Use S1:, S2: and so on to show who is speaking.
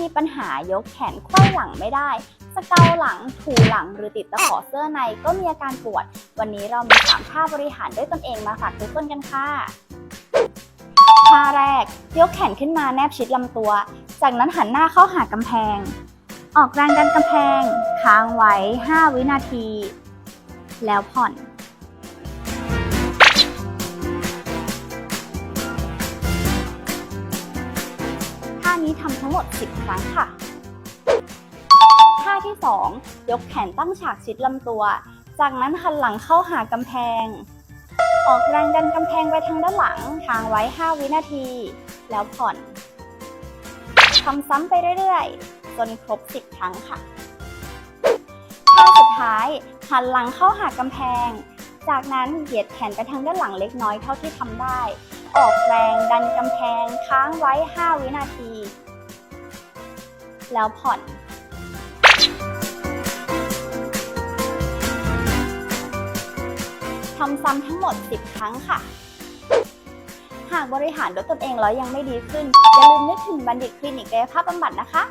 S1: มีปัญหายกแขนไขว้หลังไม่ได้สเกาหลังถูหลังหรือติดตะขอเสื้อในก็มีอาการปวด วันนี้เรามี3ท่าบริหารด้วยตนเองมาฝากทุกคนกันค่ะท่าแรก ยกแขนขึ้นมาแนบชิดลำตัว จากนั้นหันหน้าเข้าหากำแพง ออกแรงดันกำแพง ค้างไว้ 5 วินาที แล้วผ่อน ท่านี้ทำทั้งหมด 10 ครั้งค่ะ ท่าที่ 2 ยกแขนตั้งฉากชิดลำตัว จากนั้นหันหลังเข้าหากำแพง ออกแรงดันกำแพงไปทางด้านหลังค้างไว้ 5 วินาที แล้วผ่อนทำซ้ำไปเรื่อยๆ จนครบ 10 ครั้งค่ะ ท่าสุดท้าย หันหลังเข้าหากำแพง จากนั้นเหยียดแขนไปทางด้านหลังเล็กน้อยเท่าที่ทำได้ ออกแรงดันกำแพงค้างไว้ 5 วินาที แล้วผ่อน ทำซ้ำทั้งหมด 10 ครั้งค่ะ หากบริหารด้วยตนเองแล้วยังไม่ดีขึ้น อย่าลืมนึกถึงบัณฑิตคลินิกกายภาพบำบัดนะคะ